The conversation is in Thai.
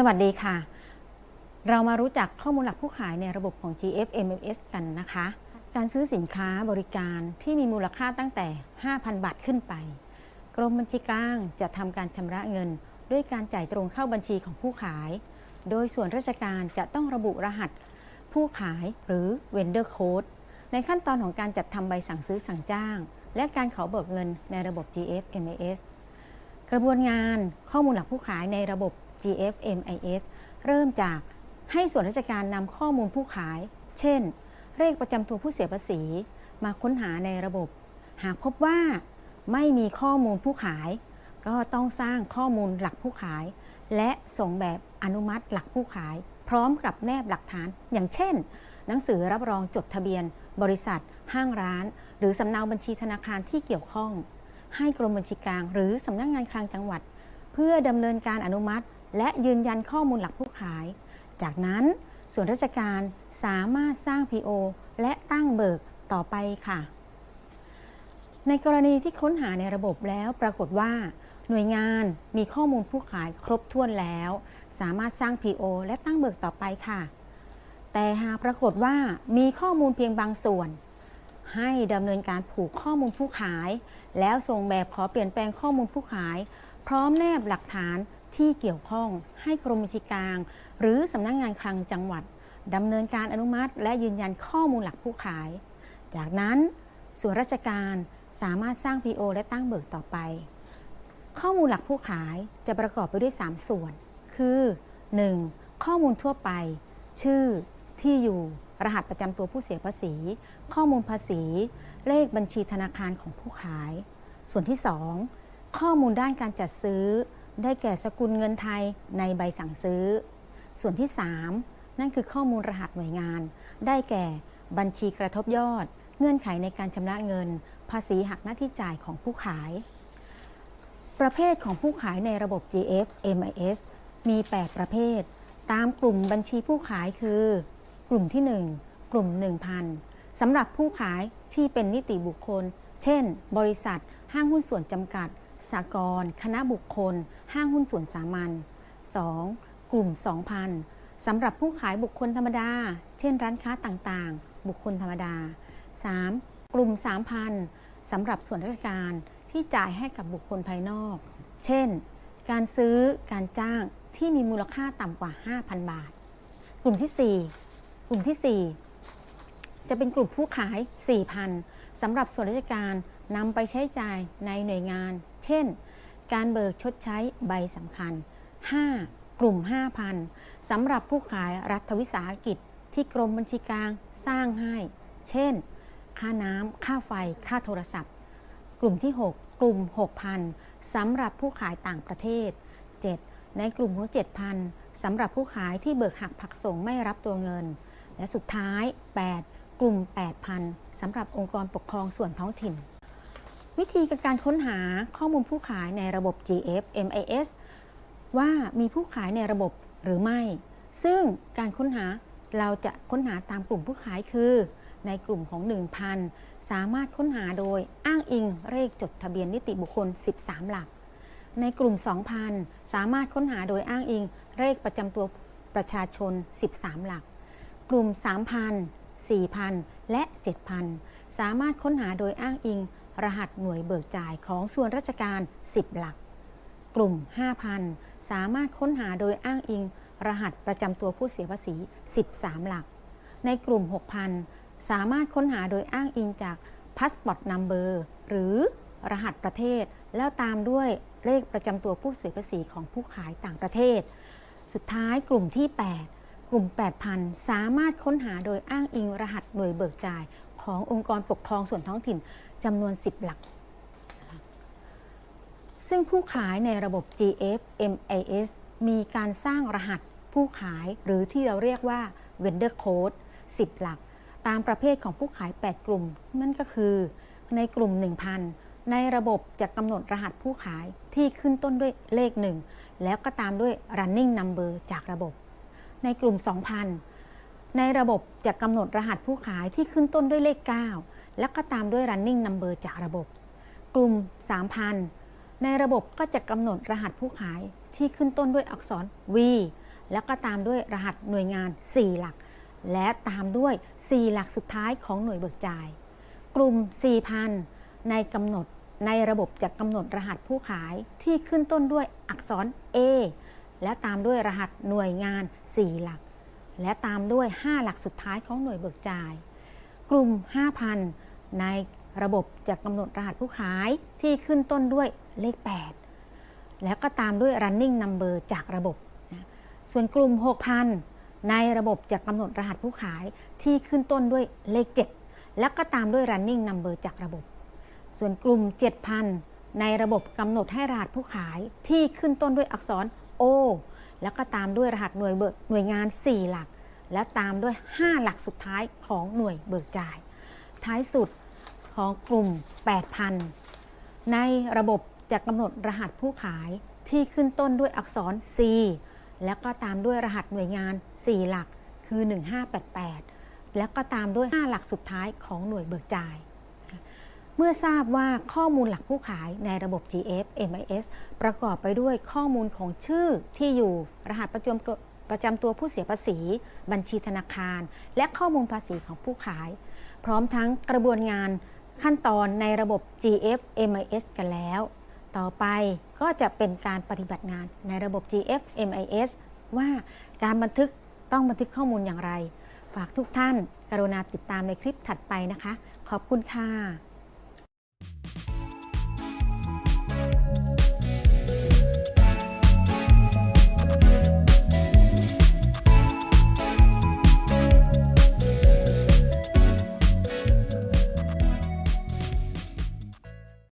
สวัสดีค่ะ เรามารู้จักข้อมูลหลักผู้ขายในระบบของ GFMMS กันนะคะ การซื้อสินค้าบริการที่มีมูลค่าตั้งแต่ 5,000 บาทขึ้นไป กรมบัญชีกลางจะทำการชำระเงิน ด้วยการจ่ายตรงเข้าบัญชีของผู้ขาย โดยส่วนราชการจะต้องระบุรหัส ผู้ขายหรือ vendor code ในขั้นตอนของการจัดทำใบสั่งซื้อสั่งจ้าง และการขอเบิกเงินในระบบ GFMS กระบวนงานข้อมูลหลักผู้ขายในระบบ GFMIS เริ่มจากให้ส่วนราชการนำข้อมูลผู้ขาย เช่น เลขประจำตัวผู้เสียภาษี มาค้นหาในระบบ หากพบว่าไม่มีข้อมูลผู้ขาย ก็ต้องสร้างข้อมูลหลักผู้ขาย และส่งแบบอนุมัติหลักผู้ขาย พร้อมกับแนบหลักฐาน อย่างเช่น หนังสือรับรองจดทะเบียน บริษัท ห้างร้าน หรือสำเนาบัญชีธนาคารที่เกี่ยวข้อง ให้กรมบัญชีกลาง หรือสำนักงานคลังจังหวัด เพื่อดำเนินการอนุมัติ และยืนยันข้อมูลหลักผู้ขาย จากนั้นส่วนราชการสามารถสร้าง PO และตั้งเบิกต่อไปค่ะ ในกรณีที่ค้นหาในระบบแล้วปรากฏว่า หน่วยงานมีข้อมูลผู้ขายครบถ้วนแล้ว สามารถสร้าง PO และตั้งเบิกต่อไปค่ะ แต่หากปรากฏว่ามีข้อมูลเพียงบางส่วน ให้ดำเนินการผูกข้อมูลผู้ขาย แล้วส่งแบบขอเปลี่ยนแปลงข้อมูลผู้ขาย พร้อมแนบหลักฐานที่เกี่ยวข้องให้กรมบัญชีกลาง หรือสำนักงานคลังจังหวัดดำเนินการอนุมัติ และยืนยันข้อมูลหลักผู้ขาย จากนั้นส่วนราชการสามารถสร้าง PO และตั้งเบิกต่อไป ข้อมูลหลักผู้ขายจะประกอบไปด้วย 3 ส่วน คือ 1. ข้อมูลทั่วไป ชื่อ ที่อยู่ รหัสประจำตัวผู้เสียภาษี ข้อมูลภาษี เลขบัญชีธนาคารของผู้ขาย ส่วนที่ 2 ข้อมูลด้านการจัดซื้อ ได้แก่สกุลเงินไทยในใบสั่งซื้อ ส่วนที่ 3 นั่นคือข้อมูลรหัสหน่วยงาน ได้แก่บัญชีกระทบยอด เงื่อนไขในการชำระเงิน ภาษีหักหน้าที่จ่ายของผู้ขาย ประเภทของผู้ขายในระบบ GF MIS มี 8 ประเภท ตามกลุ่มบัญชีผู้ขายคือ กลุ่มที่ 1 กลุ่ม 1,000สำหรับผู้ขายที่เป็นนิติบุคคล เช่น บริษัท ห้างหุ้นส่วนจำกัดสากลคณะบุคคล ห้างหุ้นส่วนสามัญ 2. กลุ่ม 2,000สำหรับผู้ขายบุคคลธรรมดา เช่น ร้านค้าต่างๆ บุคคลธรรมดา 3. กลุ่ม 3,000สำหรับส่วนราชการที่จ่ายให้กับบุคคลภายนอก เช่น การซื้อการจ้างที่มีมูลค่าต่ำกว่า 5,000 บาท กลุ่มที่ 4 กลุ่มที่ 4 จะเป็นกลุ่มผู้ขาย 4,000สำหรับส่วนราชการนำไปใช้จ่ายในหน่วยงาน เช่น การเบิกชดใช้ใบสำคัญ 5. กลุ่ม 5,000สำหรับผู้ขายรัฐวิสาหกิจที่กรมบัญชีกลางสร้างให้ เช่น ค่าน้ำ ค่าไฟ ค่าโทรศัพท์ กลุ่มที่ 6 กลุ่ม 6,000สำหรับผู้ขายต่างประเทศ 7. ในกลุ่มของ 7,000สำหรับผู้ขายที่เบิกหักผักส่งไม่รับตัวเงิน และสุดท้าย 8 กลุ่ม 8,000 สำหรับองค์กรปกครองส่วนท้องถิ่น วิธีการค้นหาข้อมูลผู้ขายในระบบ GF MIS ว่ามีผู้ขายในระบบหรือไม่ ซึ่งการค้นหาเราจะค้นหาตามกลุ่มผู้ขายคือ ในกลุ่มของ 1,000 สามารถค้นหาโดยอ้างอิงเลขจดทะเบียนนิติบุคคล 13 หลัก ในกลุ่ม 2,000 สามารถค้นหาโดยอ้างอิงเลขประจำตัวประชาชน 13 หลัก กลุ่ม 3,000 4,000 และ 7,000 สามารถค้นหาโดยอ้างอิง รหัสหน่วยเบิกจ่ายของส่วนราชการ 10 หลัก กลุ่ม 5,000 สามารถค้นหาโดยอ้างอิง รหัสประจำตัวผู้เสียภาษี 13 หลัก ในกลุ่ม 6,000 สามารถค้นหาโดยอ้างอิงจาก Passport Number หรือรหัสประเทศ แล้วตามด้วยเลขประจำตัวผู้เสียภาษีของผู้ขายต่างประเทศ สุดท้ายกลุ่มที่ 8 กลุ่ม 8,000 สามารถค้นหาโดยอ้างอิงรหัสหน่วยเบิกจ่าย ขององค์กรปกครองส่วนท้องถิ่นจำนวน 10 หลัก ซึ่งผู้ขายในระบบ GF MIS มีการสร้างรหัสผู้ขายหรือที่เราเรียกว่า vendor code 10 หลัก ตามประเภทของผู้ขาย 8 กลุ่ม นั่นก็คือ ในกลุ่ม 1,000 ในระบบจะกำหนดรหัสผู้ขายที่ขึ้นต้นด้วยเลข 1 แล้วก็ตามด้วย running number จากระบบ ในกลุ่ม 2,000 ในระบบจะกำหนดรหัสผู้ขายที่ขึ้นต้นด้วยเลข 9 แล้วก็ตามด้วย running number จากระบบ กลุ่ม 3,000 ในระบบก็จะกำหนดรหัสผู้ขายที่ขึ้นต้นด้วยอักษร V แล้วก็ตามด้วยรหัสหน่วยงาน 4 หลัก และตามด้วย 4 หลักสุดท้ายของหน่วยเบิกจ่าย กลุ่ม 4,000 ในกำหนดในระบบจะกำหนดรหัสผู้ขายที่ขึ้นต้นด้วยอักษร A และตามด้วยรหัสหน่วยงาน 4 หลัก และตามด้วย 5 หลักสุดท้ายของหน่วยเบิกจ่าย กลุ่ม 5,000 ในระบบจะกำหนดรหัสผู้ขายที่ขึ้นต้นด้วยเลข 8 แล้วก็ตามด้วย running number จากระบบนะส่วนกลุ่ม 6,000 ในระบบจะกำหนดรหัสผู้ขายที่ขึ้นต้นด้วยเลข 7 แล้วก็ตามด้วย running number จากระบบ ส่วนกลุ่ม 7,000 ในระบบกำหนดให้รหัสผู้ขายที่ขึ้นต้นด้วยอักษร O แล้วก็ตามด้วยรหัสหน่วยเบิกหน่วยงาน 4 หลัก และตามด้วย 5 หลักสุดท้ายของหน่วยเบิกจ่าย ท้ายสุดของกลุ่ม 8,000 ในระบบจะกำหนดรหัสผู้ขายที่ขึ้นต้นด้วยอักษร C แล้วก็ตามด้วยรหัสหน่วยงาน 4 หลักคือ 1588 แล้วก็ตามด้วย 5 หลักสุดท้ายของหน่วยเบิกจ่าย เมื่อทราบว่าข้อมูลหลักผู้ขายในระบบ GF MIS ประกอบไปด้วยข้อมูลของชื่อที่อยู่รหัสประจำตัวประจำตัวผู้เสียภาษี บัญชีธนาคาร และข้อมูลภาษีของผู้ขาย พร้อมทั้งกระบวนงานขั้นตอนในระบบ GF MIS กันแล้ว ต่อไปก็จะเป็นการปฏิบัติงานในระบบ GF MIS ว่าการบันทึกต้องบันทึกข้อมูลอย่างไร ฝากทุกท่านกรุณาติดตามในคลิปถัดไปนะคะ ขอบคุณค่ะ